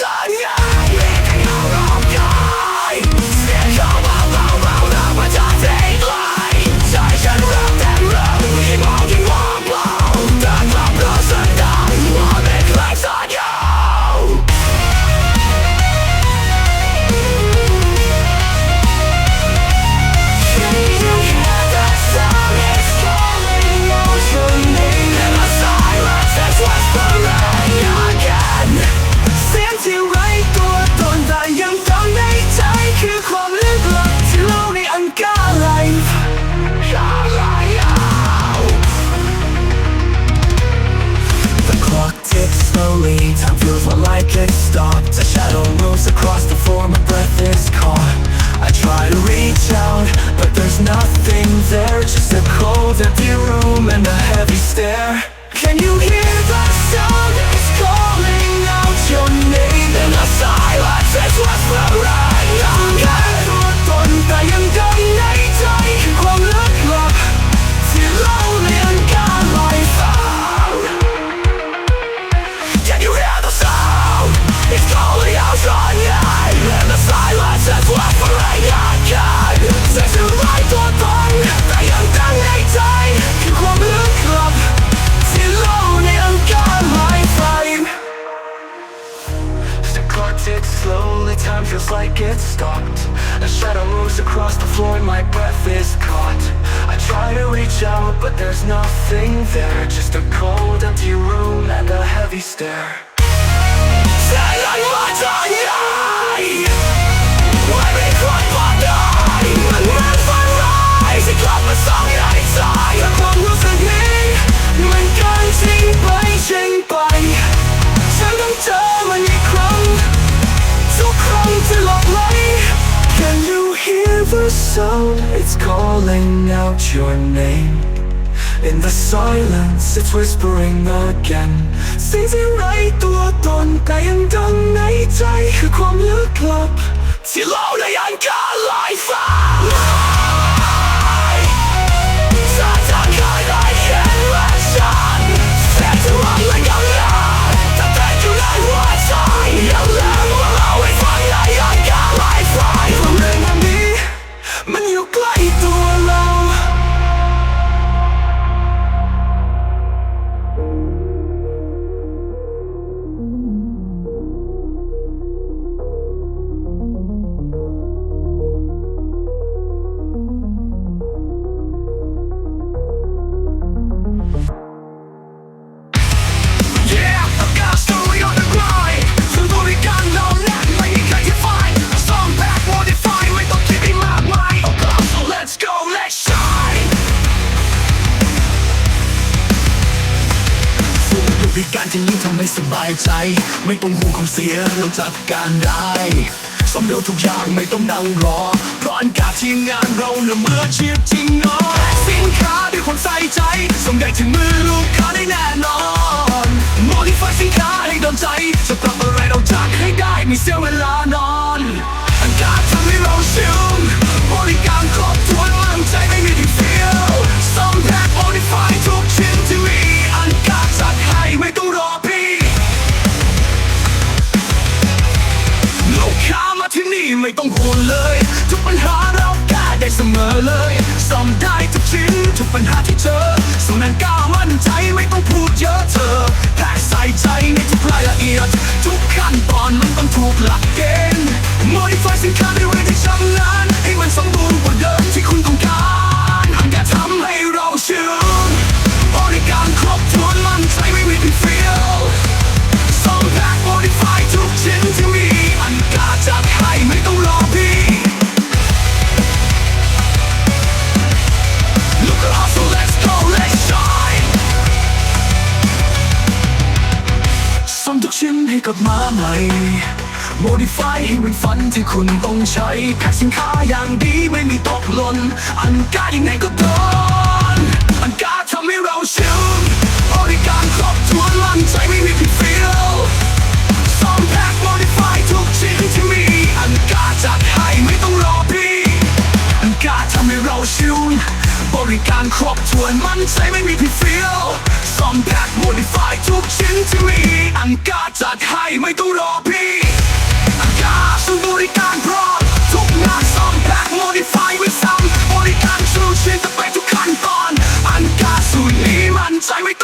สัญญ Can't stop. Time feels like it stopped. A shadow moves across the floor and my breath is caught. I try to reach out, but there's nothing there. Just a cold, empty room and a heavy stare. Say I want to die calling out your name In the silence it's whispering again สิ่งที่ไร้ตัวตนแต่ยังดังในใจคือความลึกลับ ที่เล่าในอันการลอยฟ้า ริการที่ยิ่งทำให้สบายใจ ไม่ต้องห่วงของเสียเราจัดการได้สมเร็วทุกอย่างไม่ต้องนั่งรอ เพราะอันกาที่งานเราเน่ะมืออาชีพจริงเนาะสินค้าด้วยความใส่ใจ ส่งได้ถึงมือลูกค้าได้แน่นอน Modify สินค้าให้โดนใจ จะปรับอะไรเราจัดให้ได้ไม่เสียเวลานอน ต้อ กับมาใหม่ Modify ให้เป็นฝันที่คุณต้องใช้แพ็คสินค้าอย่างดีไม่มีตกหล่นอันกายังไงก็โดนอันกาทำให้เราชิลบริการครบถ้วนมั่นใจไม่มีผิดฟียวซ่อมแพ็ค modify ทุกชิ้นที่มีอันกาจัดให้ไม่ต้องรอพี่อันกาทำให้เราชิลบริการครบถ้วนมั่นใจไม่มีผิดฟียว ซ่อมแพ็คโมดิฟายทุกชิ้นที่มี อังกาจัดให้ไม่ต้องรอพี่อังกาศูนย์บริการพร้อมทุกงานซ่อมแพ็คโมดิฟายไม่ซ้ำบริการชูชิ้นจะไปทุกขั้นตอน อังกาสูนย์นี้มันใจไม่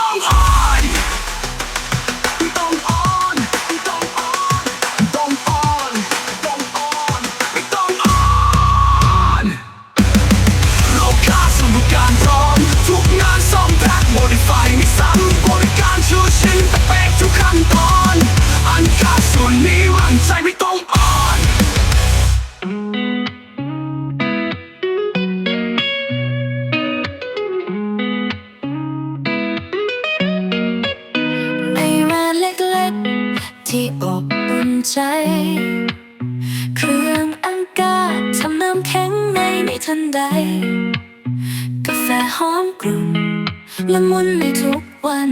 ละมุนในทุกวัน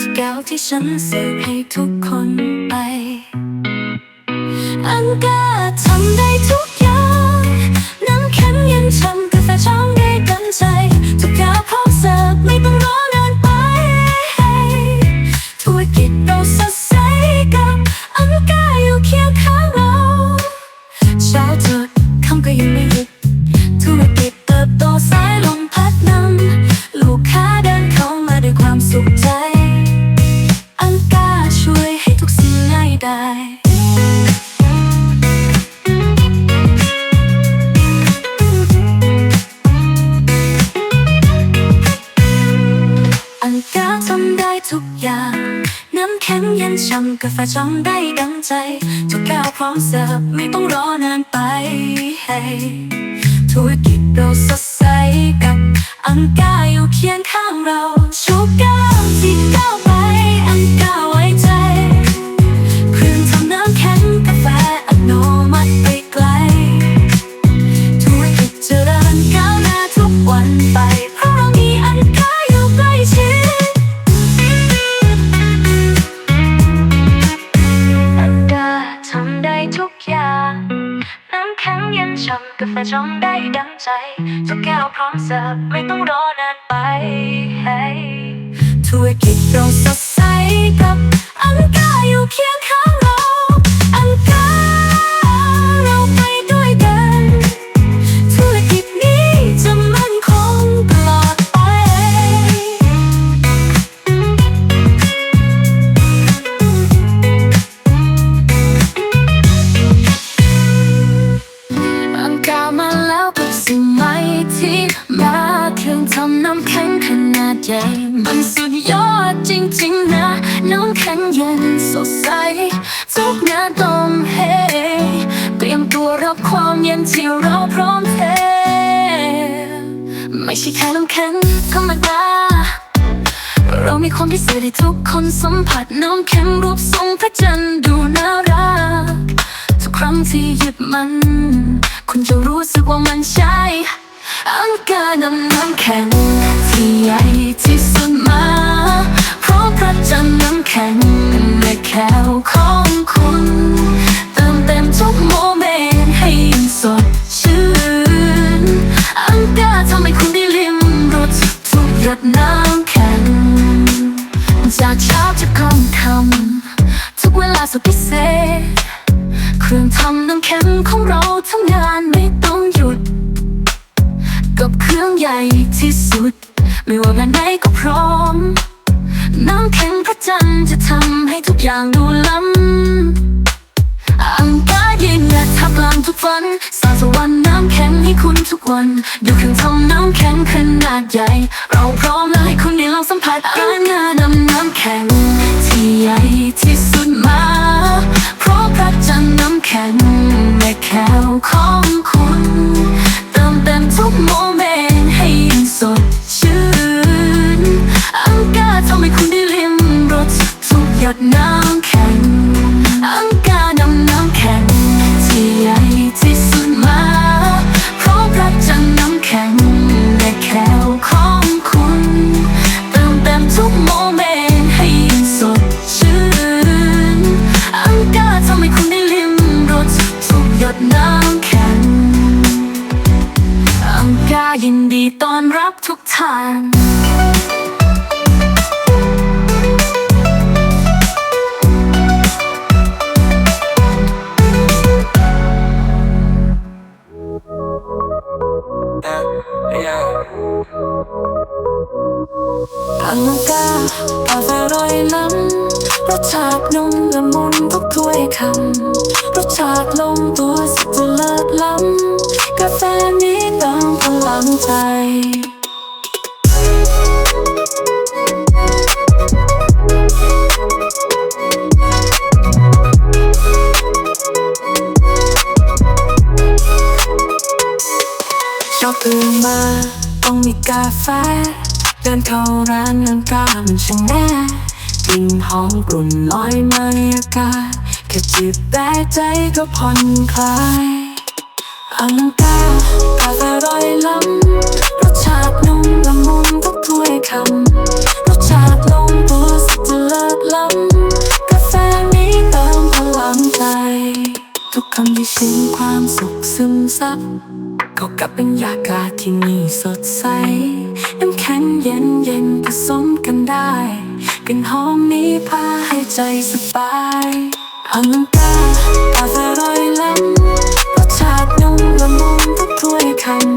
กแก้วที่ฉันเสิร์ฟให้ทุกคนไป อังกาทำได้ ใจทุกแก้วพร้อมเสิร์ฟไม่ต้องรอนานไปให้ธุรกิจเราสดใสกับอังกาอยู่เคียงข้างเราชูก้ จงได้ดังใจทุกแก้วพร้อมเสิร์ฟไม่ต้องรอนานไปธุรกิจเราสัก ต้องเฮเตรียมตัวรับความเย็นที่เราพร้อมเทไม่ใช่แค่น้ำแข็งธรรมดา เรามีความพิเศษให้ทุกคนสัมผัสน้ำแข็งรูปทรงพระจันทร์ดูน่ารัก ทุกครั้งที่หยิบมัน คุณจะรู้สึกว่ามันใช่อังกานำน้ำแข็งที่ใหญ่ที่สุดมา เพราะพระจันทร์น้ำแข็งเป็นแม่แก้วของคุณานไม่ต้องหยุด กับเครื่องใหญ่ที่สุด ไม่ว่างานไหนก็พร้อม น้ำแข็งพระจันทร์จะทำให้ทุกอย่างดูล้ำอังกายืนหยัดทับกลางทุกฝันสร้างสวรรค์น้ำแข็งให้คุณทุกวันอยู่เครื่องทำน้ำแข็งขนาดใหญ่ เราพร้อมแล้วให้คุณได้ลองสัมผัสการงานนำน้ำแข็งที่ใหญ่ เดินเข้าร้านน้ำกามันช่างแน่กลิ่นหอมกลุ่นลอยมาในอากาศแค่จิบแต่ใจก็ผ่อนคลายอังกากาแฟร่อยล้ำรสชาตินุ่มละมุนทุกถ้วยคำรสชาติลงตัวสุดจะเลิศล้ำกาแฟนี้เติมพลังใจ ทุกคำที่ชิมความสุขซึมซับเข้ากับบรรยากาศที่นี่ ใจสบายอังกากาแฟอร่อยล้ำรสชาตินุ่มละมุนทุกถ้วยคำ